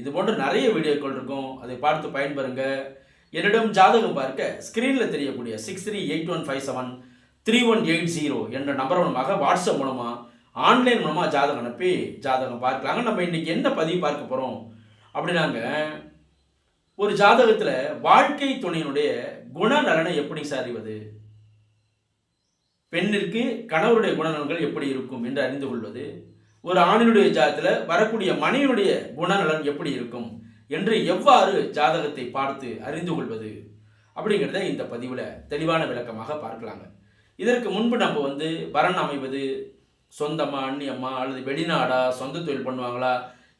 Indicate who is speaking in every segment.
Speaker 1: இது போன்ற நிறைய வீடியோக்கள் இருக்கும். அதை பார்த்து பயன்பெறுங்க. என்னிடம் ஜாதகம் பார்க்க ஸ்க்ரீனில் தெரியக்கூடிய six three eight one five seven three one eight zero என்ற நம்பர் மூலமாக வாட்ஸ்அப் மூலமாக ஆன்லைன் மூலமாக ஜாதகம் அனுப்பி ஜாதகம் பார்க்கலாங்க. நம்ம இன்றைக்கி என்ன பதிவு பார்க்க போகிறோம் அப்படின்னாங்க ஒரு ஜாதகத்தில் வாழ்க்கை துணையினுடைய குணநலனை எப்படி சரிவது? பெண்ணிற்கு கணவருடைய குணநலன்கள் எப்படி இருக்கும் என்று அறிந்து கொள்வது? ஒரு ஆணினுடைய ஜாதத்தில் வரக்கூடிய மனைவியுடைய குணநலன் எப்படி இருக்கும் என்று எவ்வாறு ஜாதகத்தை பார்த்து அறிந்து கொள்வது அப்படிங்கிறத இந்த பதிவில் தெளிவான விளக்கமாக பார்க்கலாங்க. இதற்கு முன்பு நம்ம வந்து வரன் அமைவது சொந்தமா அண்ணியம்மா அல்லது வெளிநாடா சொந்த தொழில் பண்ணுவாங்களா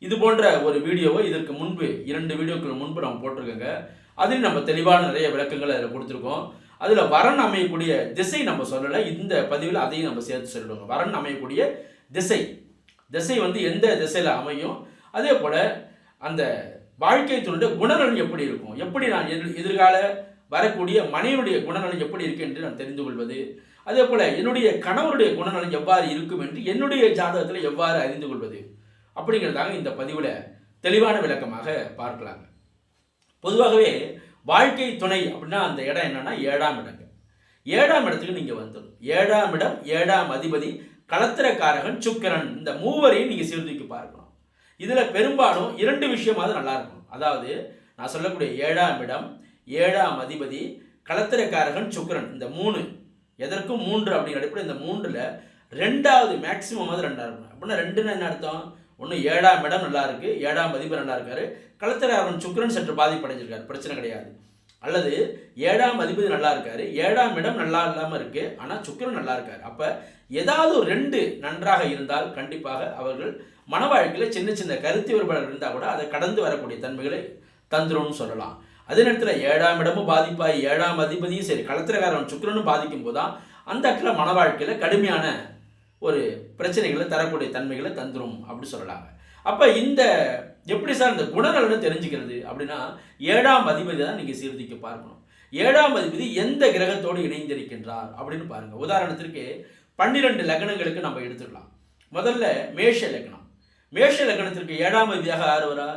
Speaker 1: இது போன்ற ஒரு வீடியோவை இதற்கு முன்பு இரண்டு வீடியோக்கள் முன்பு நம்ம போட்டிருக்கோங்க. அதில் நம்ம தெளிவான நிறைய விளக்கங்கள் அதில் கொடுத்துருக்கோம். அதில் வரன் அமையக்கூடிய திசை நம்ம சொல்லலை. இந்த பதிவில் அதையும் நம்ம சேர்த்து சொல்லிடுவோம் வரன் அமையக்கூடிய திசை திசை வந்து எந்த திசையில் அமையும்? அதே போல் அந்த வாழ்க்கை துணுடைய குணநலன் எப்படி இருக்கும்? எப்படி நான் எதிர் எதிர்கால வரக்கூடிய மனைவியுடைய குணநலன் எப்படி இருக்கு என்று நான் தெரிந்து கொள்வது. அதே போல் என்னுடைய கணவருடைய குணநலன் எவ்வாறு இருக்கும் என்று என்னுடைய ஜாதகத்தில் எவ்வாறு அறிந்து கொள்வது? அப்படிங்கிறதாக இந்த பதிவில் தெளிவான விளக்கமாக பார்க்கலாங்க. பொதுவாகவே வாழ்க்கை துணை அப்படின்னா அந்த இடம் என்னென்னா ஏழாம் இடங்க. ஏழாம் இடத்துக்கு நீங்கள் வந்துடும் ஏழாம் இடம் ஏழாம் அதிபதி களத்திரக்காரகன் சுக்கிரன். இந்த மூவரையும் நீங்கள் சீர்தூக்கி பார்க்கணும். இதில் பெரும்பாலும் இரண்டு விஷயமாவது நல்லா இருக்கணும். அதாவது நான் சொல்லக்கூடிய ஏழாம் இடம் ஏழாம் அதிபதி களத்திரக்காரகன் சுக்கிரன். இந்த மூணு. எதற்கும் மூன்று அப்படிங்கிற அடிப்படை இந்த மூன்றில் ரெண்டாவது மேக்சிமம் மேக்சிமமாவது ரெண்டாக இருக்கணும். அப்படின்னா ரெண்டுன்னு என்ன அர்த்தம்? ஒன்று ஏழாம் இடம் நல்லா இருக்கு ஏழாம் அதிபர் நல்லா இருக்காரு. களத்திரக்காரகன் சுக்கிரன் சற்று பாதிப்படைஞ்சிருக்காரு. பிரச்சனை கிடையாது. அல்லது ஏழாம் அதிபதி நல்லா இருக்காரு ஏழாம் இடம் நல்லா இல்லாமல் இருக்கு ஆனால் சுக்கிரன் நல்லா இருக்காரு. அப்போ ஏதாவது ஒரு ரெண்டு நன்றாக இருந்தால் கண்டிப்பாக அவர்கள் மன வாழ்க்கையில் சின்ன சின்ன கருத்து வேறுபாடு இருந்தால் கூட அதை கடந்து வரக்கூடிய தன்மைகளை தந்துரும்னு சொல்லலாம். அதே நேரத்தில் ஏழாம் இடமும் பாதிப்பாய் ஏழாம் அதிபதியும் சரி களத்திரக்காரன் சுக்கரனும் பாதிக்கும் போதுதான் அந்த இடத்துல மன வாழ்க்கையில் கடுமையான ஒரு பிரச்சனைகளை தரக்கூடிய தன்மைகளை தந்துரும் அப்படி சொல்லலாங்க. அப்போ இந்த எப்படி சார் இந்த குணநலனை தெரிஞ்சுக்கிறது அப்படின்னா ஏழாம் அதிபதி தான் நீங்கள் சீர்திக்க பார்க்கணும். ஏழாம் அதிபதி எந்த கிரகத்தோடு இணைந்திருக்கின்றார் அப்படின்னு பாருங்கள் உதாரணத்திற்கு பன்னிரெண்டு லக்னங்களுக்கு நம்ம எடுத்துக்கலாம். முதல்ல மேஷ லக்னம். மேஷ லக்னத்திற்கு ஏழாம் அதிபதியாக யார் வரா?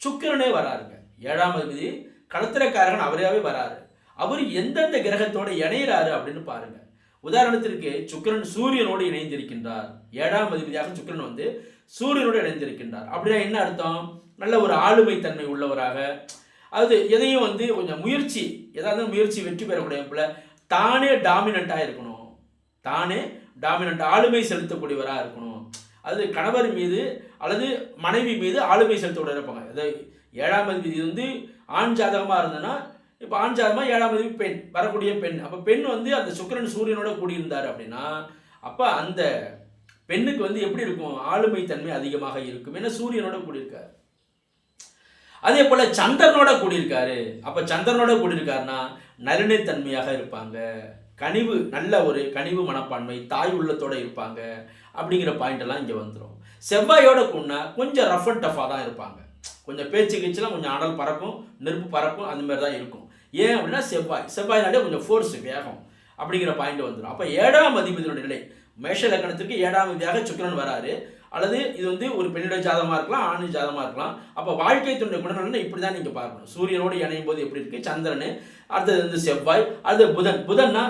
Speaker 1: சுக்கிரனே வராருங்க. ஏழாம் அதிபதி களத்திரக்காரகன் அவரையாகவே வராரு. அவர் எந்தெந்த கிரகத்தோட இணையிறாரு அப்படின்னு பாருங்க. உதாரணத்திற்கு சுக்கிரன் சூரியனோடு இணைந்திருக்கின்றார். ஏழாம் அதிபதியாக சுக்கிரன் வந்து சூரியனோடு இணைந்திருக்கின்றார். அப்படின்னா என்ன அர்த்தம்? நல்ல ஒரு ஆளுமை தன்மை உள்ளவராக. அது எதையும் வந்து கொஞ்சம் முயற்சி ஏதாவது முயற்சி வெற்றி பெறக்கூடிய போல தானே டாமினண்ட்டாக இருக்கணும். தானே டாமினண்ட் ஆளுமை செலுத்தக்கூடியவராக இருக்கணும். அது கணவர் மீது அல்லது மனைவி மீது ஆளுமை செலுத்தக்கூடிய இருப்பாங்க. அதாவது ஏழாம் அதிபதி வந்து ஆண் ஜாதகமாக இருந்ததுன்னா இப்போ ஆண் ஜாதகமாக ஏழாம் அதிபதி பெண் வரக்கூடிய பெண். அப்போ பெண் வந்து அந்த சுக்கிரன் சூரியனோட கூடியிருந்தார் அப்படின்னா அப்போ அந்த பெண்ணுக்கு வந்து எப்படி இருக்கும்? ஆளுமை தன்மை அதிகமாக இருக்கும். ஏன்னா சூரியனோட கூடியிருக்காரு. அதே போல சந்திரனோட கூடியிருக்காரு. அப்போ சந்திரனோட கூடியிருக்காருன்னா நளினைத்தன்மையாக இருப்பாங்க. கனிவு நல்ல ஒரு கனிவு மனப்பான்மை தாய் உள்ளத்தோடு இருப்பாங்க. அப்படிங்கிற பாயிண்ட் எல்லாம் இங்கே வந்துடும் செவ்வாயோட கூடனா கொஞ்சம் ரஃப் அண்ட் டஃபாக தான் இருப்பாங்க. கொஞ்சம் பேச்சு கீச்சுலாம் கொஞ்சம் அனல் பறக்கும் நெருப்பு பறக்கும் அந்த மாதிரி தான் இருக்கும். ஏன் அப்படின்னா செவ்வாய். செவ்வாய்னாலே கொஞ்சம் ஃபோர்ஸ் வேகம் அப்படிங்கிற பாயிண்ட் வந்துடும் அப்போ ஏழாம் அதிபதியோட நிலை மேஷ லக்னத்திற்கு ஏழாம் அதிபதியாக சுக்கிரன் வராரு. அல்லது இது வந்து ஒரு பெண்ணுடைய ஜாதகமாக இருக்கலாம் ஆணு ஜாதகமாக இருக்கலாம். அப்போ வாழ்க்கை துணை குணநலன் இப்படி தான் நீங்கள் பார்க்கணும். சூரியனோடு இணையும் போது எப்படி இருக்குது சந்திரன் அடுத்தது வந்து செவ்வாய் அடுத்தது புதன். புதன்னா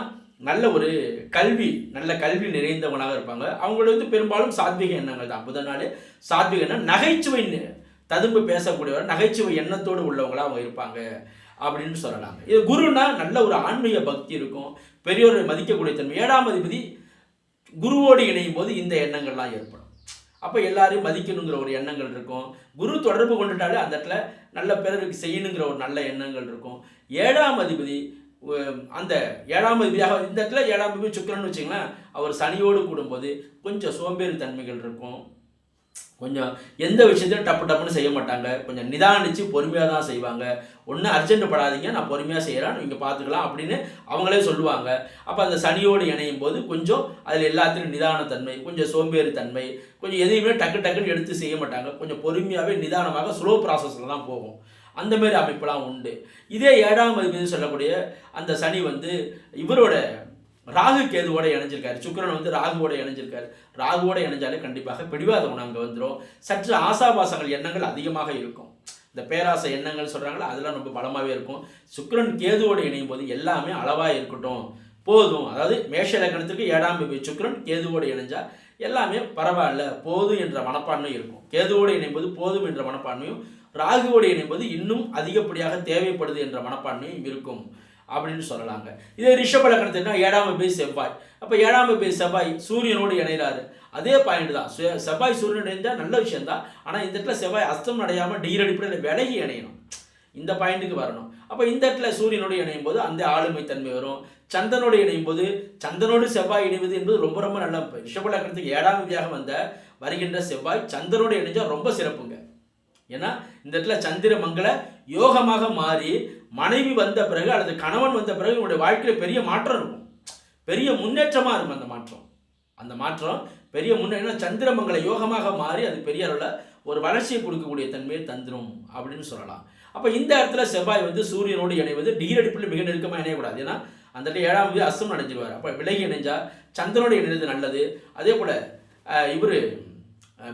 Speaker 1: நல்ல ஒரு கல்வி நல்ல கல்வி நிறைந்தவனாக இருப்பாங்க. அவங்களோட வந்து பெரும்பாலும் சாத்விக எண்ணங்கள் தான். புதனாலே சாத்விக எண்ணம். நகைச்சுவை ததும்பு பேசக்கூடியவர் நகைச்சுவை எண்ணத்தோடு உள்ளவங்களா அவங்க இருப்பாங்க அப்படின்னு சொல்லலாம் இது குருன்னா நல்ல ஒரு ஆன்மீக பக்தி இருக்கும். பெரியோரை மதிக்கக்கூடிய தன்மை. ஏழாம் அதிபதி குருவோடு இணையும் போது இந்த எண்ணங்கள்லாம் ஏற்படும். அப்போ எல்லாரையும் மதிக்கணுங்கிற ஒரு எண்ணங்கள் இருக்கும். குரு தொடர்பு கொண்டுட்டாலே அந்த இடத்துல நல்ல பிறருக்கு செய்யணுங்கிற ஒரு நல்ல எண்ணங்கள் இருக்கும். ஏழாம் அதிபதி அந்த ஏழாம் அதிபதியாக இந்த இடத்துல ஏழாம் அதிபதி சுக்கிரன் வச்சுங்களேன் அவர் சனியோடு கூடும்போது கொஞ்சம் சோம்பேறி தன்மைகள் இருக்கும். கொஞ்சம் எந்த விஷயத்தையும் டப்பு டப்புன்னு செய்ய மாட்டாங்க. கொஞ்சம் நிதானித்து பொறுமையாக தான் செய்வாங்க. ஒன்றும் அர்ஜென்ட் படாதீங்க நான் பொறுமையாக செய்கிறேன் நீங்கள் பார்த்துக்கலாம் அப்படின்னு அவங்களே சொல்லுவாங்க. அப்போ அந்த சனியோடு இணையும் போது கொஞ்சம் அதில் எல்லாத்துலையும் நிதானத்தன்மை கொஞ்சம் சோம்பேறித்தன்மை கொஞ்சம் எதையுமே டக்கு டக்குன்னு எடுத்து செய்ய மாட்டாங்க. கொஞ்சம் பொறுமையாகவே நிதானமாக ஸ்லோ ப்ராசஸில் தான் போகும். அந்தமாரி அமைப்பெல்லாம் உண்டு. இதே ஏழாம் அதிபதி சொல்லக்கூடிய அந்த சனி வந்து இவரோட ராகு கேதுவோட இணைஞ்சிருக்காரு. சுக்கரன் வந்து ராகுவோட இணைஞ்சிருக்காரு. ராகுவோட இணைஞ்சாலே கண்டிப்பாக பிடிவாத உணவு அங்கே வந்துடும் சற்று ஆசாபாசங்கள் எண்ணங்கள் அதிகமாக இருக்கும். இந்த பேராசை எண்ணங்கள் சொல்கிறாங்களா அதெல்லாம் ரொம்ப பலமாகவே இருக்கும். சுக்கரன் கேதுவோட இணையும் போது எல்லாமே அளவாக இருக்கட்டும். போதும். அதாவது மேஷ லக்னத்துக்கு ஏழாம் பிபி சுக்கிரன் கேதுவோடு இணைஞ்சா எல்லாமே பரவாயில்ல போதும் என்ற மனப்பான்மை இருக்கும். கேதுவோடு இணைப்பது போதும் என்ற மனப்பான்மையும் ராகுவோடு இணைம்போது இன்னும் அதிகப்படியாக தேவைப்படுது என்ற மனப்பான்மையும் இருக்கும். அப்படின்னு சொல்லலாங்க. இதே ரிஷப லக்னத்துக்குனா ஏழாம் போய் செவ்வாய். அப்போ ஏழாம் போய் செவ்வாய் சூரியனோடு இணைகிறாரு. அதே பாயிண்ட் தான். செவ்வாய் சூரியன் இணைந்தால் நல்ல விஷயம்தான். ஆனால் இந்த இடத்துல செவ்வாய் அஸ்தம் அடையாமல் டீர் அடிப்படையில் விலகி இணையணும். இந்த பாயிண்ட்டுக்கு வரணும். அப்போ இந்த இடத்துல சூரியனோடு இணையும் போது அந்த ஆளுமை தன்மை வரும். சந்தனோடு இணையும் போது சந்தனோடு செவ்வாய் இணைவது என்பது ரொம்ப ரொம்ப நல்ல ரிஷப லக்னத்துக்கு ஏழாம் விதியாக வந்த வருகின்ற செவ்வாய் சந்தனோடு இணைஞ்சால் ரொம்ப சிறப்புங்க. ஏன்னா இந்த இடத்துல சந்திர மங்கள யோகமாக மாறி மனைவி வந்த பிறகு அல்லது கணவன் வந்த பிறகு உங்களுடைய வாழ்க்கையில் பெரிய மாற்றம் இருக்கும். பெரிய முன்னேற்றமாக இருக்கும் அந்த மாற்றம். அந்த மாற்றம் பெரிய முன்னேற்றம். சந்திரமங்கல யோகமாக மாறி அது பெரிய அளவில் ஒரு வளர்ச்சியை கொடுக்கக்கூடிய தன்மையை தந்துடும் அப்படின்னு சொல்லலாம். அப்போ இந்த இடத்துல செவ்வாய் வந்து சூரியனோடு இணைவது டிகிரி அடிப்பில் மிக நெருக்கமாக இணையக்கூடாது. ஏன்னா அந்த இடத்துல ஏழாம் தேதி அஸ்தம் அடைஞ்சிருவார். அப்போ விலகி இணைஞ்சால் சந்திரனோடு இணைவது நல்லது. அதே போல் இவர்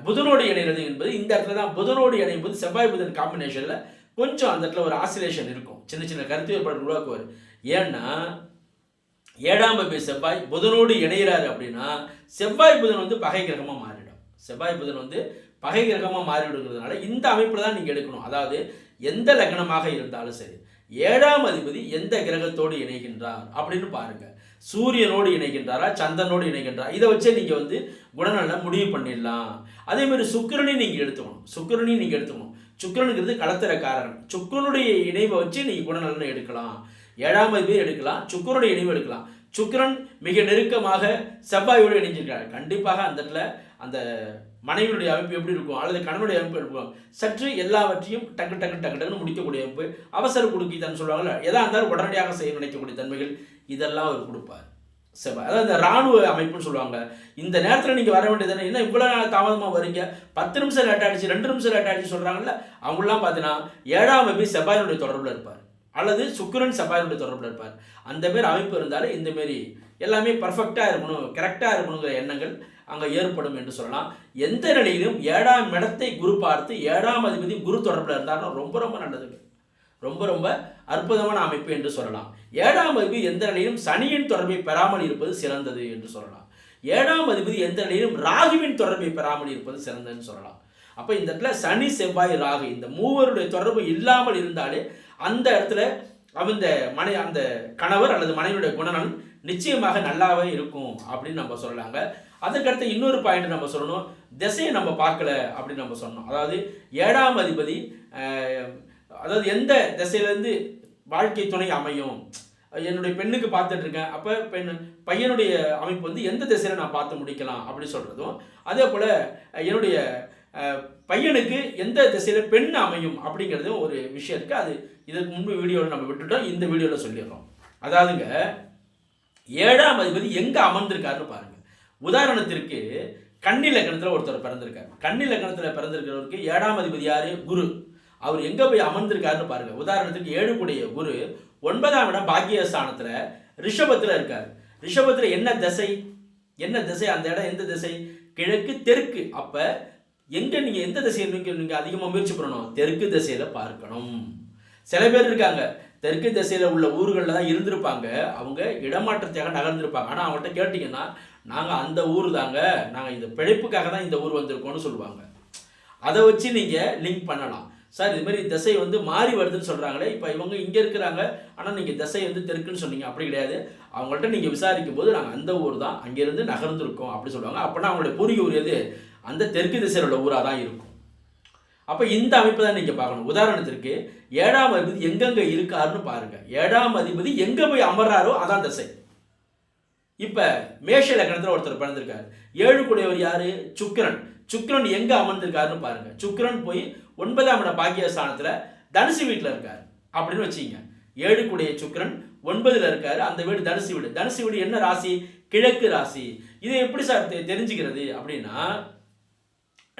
Speaker 1: புதனோடு இணைகிறது என்பது இந்த இடத்துல தான் புதனோடு இணையும் போது செவ்வாய் புதன் காம்பினேஷனில் கொஞ்சம் அந்த இடத்துல ஒரு ஆசிலேஷன் இருக்கும். சின்ன சின்ன கருத்து வேறுபாடு உருவாக்குவார். ஏன்னா ஏழாம் பை செவ்வாய் புதனோடு இணைகிறாரு அப்படின்னா செவ்வாய் புதன் வந்து பகை கிரகமாக மாறிடும். செவ்வாய் புதன் வந்து பகை கிரகமாக மாறிவிடுங்கிறதுனால இந்த அமைப்பில் தான் நீங்கள் எடுக்கணும். அதாவது எந்த லக்னமாக இருந்தாலும் சரி ஏழாம் அதிபதி எந்த கிரகத்தோடு இணைகின்றார் அப்படின்னு பாருங்கள் சூரியனோடு இணைகின்றாரா சந்திரனோடு இணைகின்றாரா? இதை வச்சே நீங்கள் வந்து குணநலனை முடிவு பண்ணிடலாம். அதே மாதிரி சுக்கிரனையும் நீங்கள் எடுத்துக்கணும். சுக்கரனையும் நீங்கள் எடுத்துக்கணும். சுக்கிரனுங்கிறது கலத்திரக்காரன் சுக்கரனுடைய சுக்கிரனுடைய இணைவை வச்சு நீங்கள் குணநலனை எடுக்கலாம். ஏழாம் அதிபதி எடுக்கலாம். சுக்கரனுடைய இணைவு எடுக்கலாம். சுக்கிரன் மிக நெருக்கமாக செவ்வாயோடு இணைஞ்சிருக்காரு கண்டிப்பாக அந்த இடத்துல அந்த மனைவியுடைய அமைப்பு எப்படி இருக்கும்? அல்லது கணவனுடைய அமைப்பு இருக்கும்? சற்று எல்லாவற்றையும் டக்கு டக்கு டக்கு டக்குன்னு முடிக்கக்கூடிய அமைப்பு அவசர கொடுக்கி தான் சொல்லுவாங்கல்ல எதா இருந்தாலும் உடனடியாக செய்ய நினைக்கக்கூடிய தன்மைகள் இதெல்லாம் அவர் கொடுப்பார். செவ்வாய் அதாவது இந்த ராணுவ அமைப்புன்னு சொல்லுவாங்க. இந்த நேரத்தில் நீங்கள் வர வேண்டியது என்ன? இவ்வளோ நாள் தாமதமாக வரீங்க? பத்து நிமிஷம் லேட் ஆகிடுச்சு ரெண்டு நிமிஷம் லேட் ஆகிடுச்சு சொல்கிறாங்கல்ல அவங்களாம் பார்த்தீங்கன்னா ஏழாம் அமைப்பு செவ்வாயினுடைய தொடர்பில் இருப்பார். அல்லது சுக்கிரன் செவ்வாயினுடைய தொடர்பில் இருப்பார். அந்த மாரி அமைப்பு இருந்தாலே இந்த மாரி எல்லாமே பர்ஃபெக்டாக இருக்கணும் கரெக்டாக இருக்கணுங்கிற எண்ணங்கள் அங்கே ஏற்படும் என்று சொல்லலாம். எந்த நிலையிலும் ஏழாம் இடத்தை குரு பார்த்து ஏழாம் அதிபதி குரு தொடர்பில் இருந்தாலும் ரொம்ப ரொம்ப நல்லதுங்க. ரொம்ப ரொம்ப அற்புதமான அமைப்பு என்று சொல்லலாம். ஏழாம் அதிபதி எந்த நிலையிலும் சனியின் தொடர்பை பெறாமல் இருப்பது சிறந்தது என்று சொல்லலாம். ஏழாம் அதிபதி எந்த நிலையிலும் ராகுவின் தொடர்பை பெறாமல் இருப்பது சிறந்ததுன்னு சொல்லலாம். அப்போ இந்த இடத்துல சனி செவ்வாய் ராகு இந்த மூவருடைய தொடர்பு இல்லாமல் இருந்தாலே அந்த இடத்துல அந்த மனை அந்த கணவர் அல்லது மனைவியுடைய குணநலன் நிச்சயமாக நல்லாவே இருக்கும் அப்படின்னு நம்ம சொல்லலாங்க. அதுக்கடுத்து இன்னொரு பாயிண்ட் நம்ம சொல்லணும். திசையை நம்ம பார்க்கல அப்படின்னு நம்ம சொன்னோம் அதாவது ஏழாம் அதிபதி அதாவது எந்த திசையிலேருந்து வாழ்க்கை துணை அமையும்? என்னுடைய பெண்ணுக்கு பார்த்துட்டு இருக்கேன் அப்போ பெண் பையனுடைய அமைப்பு வந்து எந்த திசையில் நான் பார்த்து முடிக்கலாம் அப்படி சொல்கிறதும் அதே போல் என்னுடைய பையனுக்கு எந்த திசையில் பெண் அமையும் அப்படிங்கிறதும் ஒரு விஷயம் இருக்குது அது இதற்கு முன்பு வீடியோவில் நம்ம விட்டுட்டோம். இந்த வீடியோவில் சொல்லிடுறோம். அதாவதுங்க ஏழாம் அதிபதி எங்கே அமர்ந்திருக்காருன்னு பாருங்கள் உதாரணத்திற்கு கன்னி லக்னத்தில் ஒருத்தர் பிறந்திருக்காரு. கன்னி லக்னத்தில் பிறந்திருக்கிறவருக்கு ஏழாம் அதிபதி யார்? குரு. அவர் எங்கே போய் அமர்ந்திருக்காருன்னு பாருங்க. உதாரணத்துக்கு ஏழுக்குடைய குரு ஒன்பதாம் இடம் பாக்கியஸ்தானத்தில் ரிஷபத்தில் இருக்கார். ரிஷபத்தில் என்ன திசை? என்ன திசை? அந்த இடம் எந்த திசை? கிழக்கு தெற்கு. அப்போ எங்கே நீங்கள் எந்த திசையை நோக்கி நீங்கள் அதிகமாக முயற்சி பண்ணணும்? தெற்கு திசையில் பார்க்கணும். சில பேர் இருக்காங்க. தெற்கு திசையில் உள்ள ஊர்களில் தான் இருந்திருப்பாங்க. அவங்க இடமாற்றத்தையாக நகர்ந்திருப்பாங்க. ஆனால் அவங்கள்ட்ட கேட்டிங்கன்னா நாங்கள் அந்த ஊர் தாங்க. நாங்கள் இந்த பிழைப்புக்காக தான் இந்த ஊர் வந்திருக்கோம்னு சொல்லுவாங்க. அதை வச்சு நீங்கள் லிங்க் பண்ணலாம். சார் இது மாதிரி திசை வந்து மாறி வருதுன்னு சொல்கிறாங்களே இப்போ இவங்க இங்கே இருக்கிறாங்க. ஆனால் நீங்கள் திசை வந்து தெற்குன்னு சொன்னீங்க. அப்படி கிடையாது. அவங்கள்ட்ட நீங்கள் விசாரிக்கும் போது நாங்கள் அந்த ஊர் தான். அங்கேருந்து நகர்ந்துருக்கோம் அப்படி சொல்லுவாங்க. அப்படின்னா அவங்களுடைய பூர்வீக ஊர் எது? அந்த தெற்கு திசையில் ஊராக தான் இருக்கும். அப்போ இந்த அமைப்பை தான் நீங்கள் பார்க்கணும். உதாரணத்திற்கு ஏழாம் அதிபதி எங்கெங்கே இருக்காருன்னு பாருங்கள் ஏழாம் அதிபதி எங்கே போய் அமர்றாரோ அதான் திசை. இப்போ மேஷ லக்னத்தில் ஒருத்தர் பிறந்திருக்காரு. ஏழு கூடையவர் யார்? சுக்கிரன். சுக்கிரன் எங்க அமர்ந்திருக்காருன்னு பாருங்க. சுக்ரன் போய் ஒன்பதாம் இட பாக்கியஸ்தானத்துல தனுசு வீட்டில் இருக்கார். அப்படின்னு வச்சுங்க ஏழுக்குடைய சுக்ரன் ஒன்பதுல இருக்காரு. அந்த வீடு தனுசு வீடு. தனுசு வீடு என்ன ராசி? கிழக்கு ராசி. இதை எப்படி சார் தெ- தெரிஞ்சுக்கிறது அப்படின்னா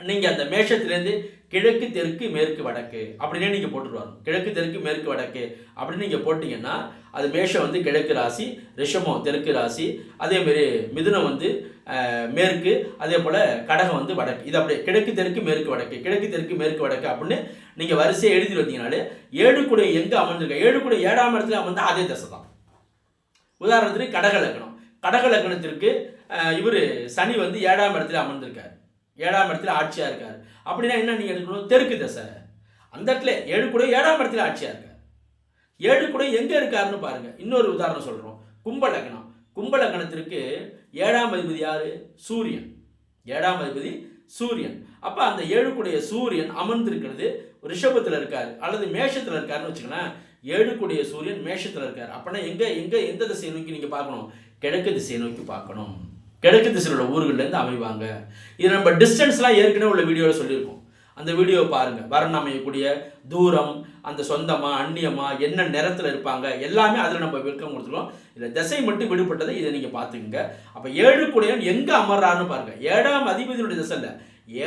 Speaker 1: நீங்கள் அந்த மேஷத்துலேருந்து கிழக்கு தெற்கு மேற்கு வடக்கு அப்படின்னே நீங்கள் போட்டுட்டு வரணும் கிழக்கு தெற்கு மேற்கு வடக்கு அப்படின்னு நீங்கள் போட்டிங்கன்னா அது மேஷம் வந்து கிழக்கு ராசி ரிஷமம் தெற்கு ராசி. அதேமாரி மிதுனம் வந்து மேற்கு அதே போல் கடகம் வந்து வடக்கு. இது அப்படியே கிழக்கு தெற்கு மேற்கு வடக்கு. கிழக்கு தெற்கு மேற்கு வடக்கு அப்படின்னு நீங்கள் வரிசையை எழுதி வந்தீங்கனாலே ஏழுக்குடைய எங்கே அமர்ந்திருக்க ஏழுக்குடைய ஏழாம் இடத்துல அமர்ந்தால் அதே தசை தான் உதாரணத்துக்கு கடக லக்னம். கடக லக்னத்திற்கு இவர் சனி வந்து ஏழாம் இடத்துல அமர்ந்திருக்கார். ஏழாம் இடத்துல ஆட்சியாக இருக்கார். அப்படின்னா என்ன நீங்கள் எடுக்கணும்? தெற்கு தசை. அந்த இடத்துல ஏழு ஏழாம் இடத்துல ஆட்சியாக இருக்கார். ஏழு கூட எங்கே இருக்காருன்னு பாருங்கள் இன்னொரு உதாரணம் சொல்கிறோம் கும்ப லக்னம். கும்ப லக்னத்திற்கு ஏழாம் அதிபதி யாரு? சூரியன். ஏழாம் அதிபதி சூரியன். அப்போ அந்த ஏழுக்குடைய சூரியன் அமர்ந்திருக்கிறது ரிஷபத்தில் இருக்கார் அல்லது மேஷத்தில் இருக்காருன்னு வச்சுக்கோங்களேன். ஏழுக்குடைய சூரியன் மேஷத்தில் இருக்கார். அப்போனா எங்கே எங்கே எந்த திசையை நோக்கி நீங்கள் பார்க்கணும்? கிழக்கு திசையை நோக்கி பார்க்கணும். கிழக்கு திசையில் உள்ள ஊர்கள்லேருந்து அமைவாங்க. இது நம்ம டிஸ்டன்ஸ்லாம் ஏற்கனவே உள்ள வீடியோவில் சொல்லியிருக்கோம். அந்த வீடியோவை பாருங்கள் வரன் அமையக்கூடிய தூரம் அந்த சொந்தமாக அந்நியமாக என்ன நிறத்தில் இருப்பாங்க எல்லாமே அதில் நம்ம விளக்கம் கொடுத்துருக்கோம். இல்லை திசை மட்டும் விடுபட்டதை இதை நீங்கள் பார்த்துக்குங்க. அப்போ ஏழு குடையன் எங்கே அமர்றாருன்னு பாருங்கள் ஏழாம் அதிபதியுடைய திசை இல்லை.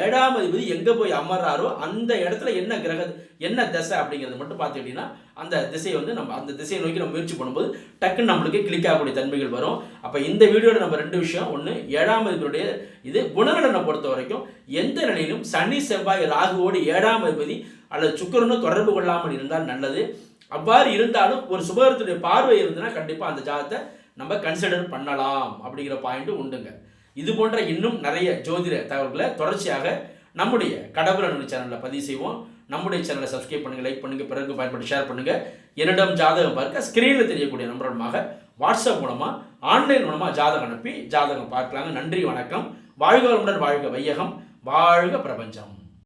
Speaker 1: ஏழாம் அதிபதி எங்கே போய் அமர்றாரோ அந்த இடத்துல என்ன கிரக என்ன திசை அப்படிங்கிறது மட்டும் பார்த்துக்கிட்டிங்கன்னா அந்த திசையை வந்து நம்ம அந்த திசையை நோக்கி நம்ம முயற்சி பண்ணும்போது டக்குன்னு நம்மளுக்கு கிளிக் ஆகக்கூடிய தன்மைகள் வரும். அப்போ இந்த வீடியோவில் நம்ம ரெண்டு விஷயம். ஒன்று ஏழாம் அதிபதியுடைய இது குணநலனை பொறுத்த வரைக்கும் எந்த நிலையிலும் சனி செவ்வாய் ராகுவோடு ஏழாம் அதிபதி அல்லது சுக்கரனும் தொடர்பு கொள்ளாமல் இருந்தால் நல்லது. அவ்வாறு இருந்தாலும் ஒரு சுபகரத்துடைய பார்வை இருந்ததுன்னா கண்டிப்பாக அந்த ஜாதத்தை நம்ம கன்சிடர் பண்ணலாம் அப்படிங்கிற பாயிண்ட் உண்டுங்க. இது போன்ற இன்னும் நிறைய ஜோதிட தகவல்களை தொடர்ச்சியாக நம்முடைய கடவுள் சேனலில் பதிவு செய்வோம். நம்முடைய சேனலை சப்ஸ்கிரைப் பண்ணுங்க லைக் பண்ணுங்க பிறகு பயன்படுத்தி ஷேர் பண்ணுங்க. என்னிடம் ஜாதகம் பார்க்க ஸ்கிரீனில் தெரியக்கூடிய நம்பர் மூலமாக வாட்ஸ்அப் மூலமாக ஆன்லைன் மூலமாக ஜாதகம் அனுப்பி ஜாதகம் பார்க்கலாங்க. நன்றி வணக்கம். வாழ்க வளமுடன் வாழ்க வையகம். வாழ்க பிரபஞ்சம்.